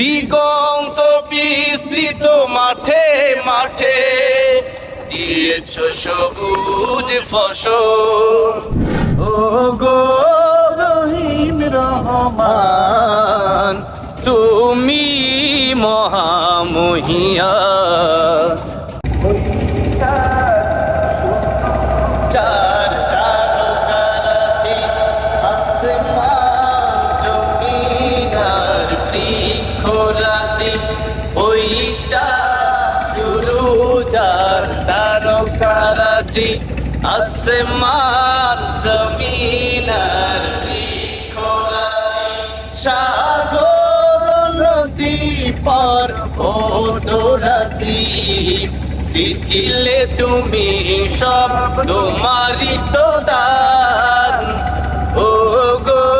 দিগন্ত বিস্তৃত মাঠে মাঠে। দিয়েছ সবুজ ফসল। ও গো রহিম রহমান তুমি মহামহিয়া। চার তারকারাজি আসমান জমিনার বৃক্ষরাজি সাগর নদী পার রাজি সৃজিলে তুমি সব তোমারই তো দান ও গো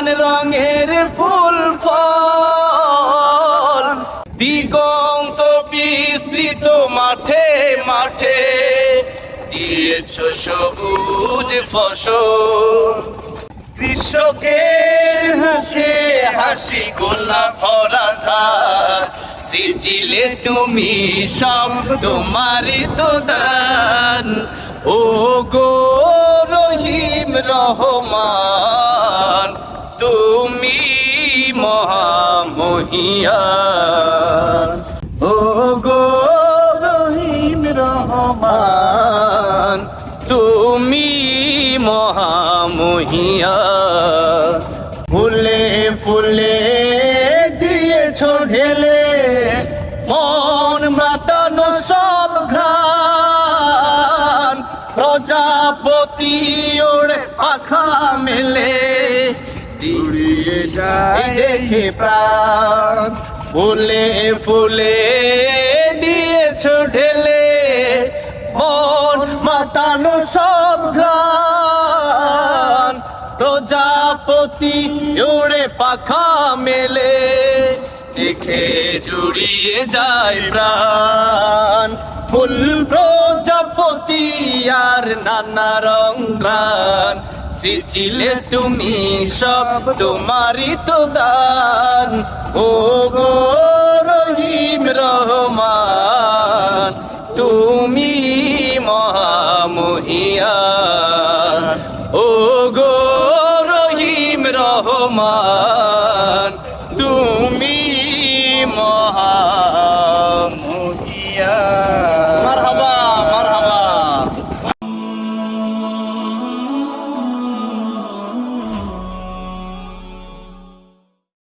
নানান রঙের ফুল ফল। দিগন্ত বিস্তৃত মাঠে মাঠে দিয়েছ সবুজ ফসল। কৃষকের হাসে হাসি গোলা ভরা থাক সিজিলে তুমি সব তোমারই তো দান। ও গো তুমি মহামহিয়ান ও গো রহিম রহমান, তুমি মহামহিয়ান ফুলে ফুলে দিয়েছ ঢেলে, মন মাতানো সব ঘ্রাণ। প্রজাপতি ওড়ে পাখা মেলে উড়িয়ে যায় দেখে প্রাণ, ফুলে ফুলে দিয়েছ ঢেলে, মন মাতানো সব ঘ্রাণ। প্রজাপতি ওড়ে পাখা মেলে, দেখে জুড়িয়ে যায় প্রাণ। ফুল প্রজাপতি আর নানা রং প্রাণ চিচিলে তুমি সব তোমারই তো দান। ও গো রহিম রহমান, তুমি মহামহিয়ান। ও গো রহিম রহমান, তুমি মহা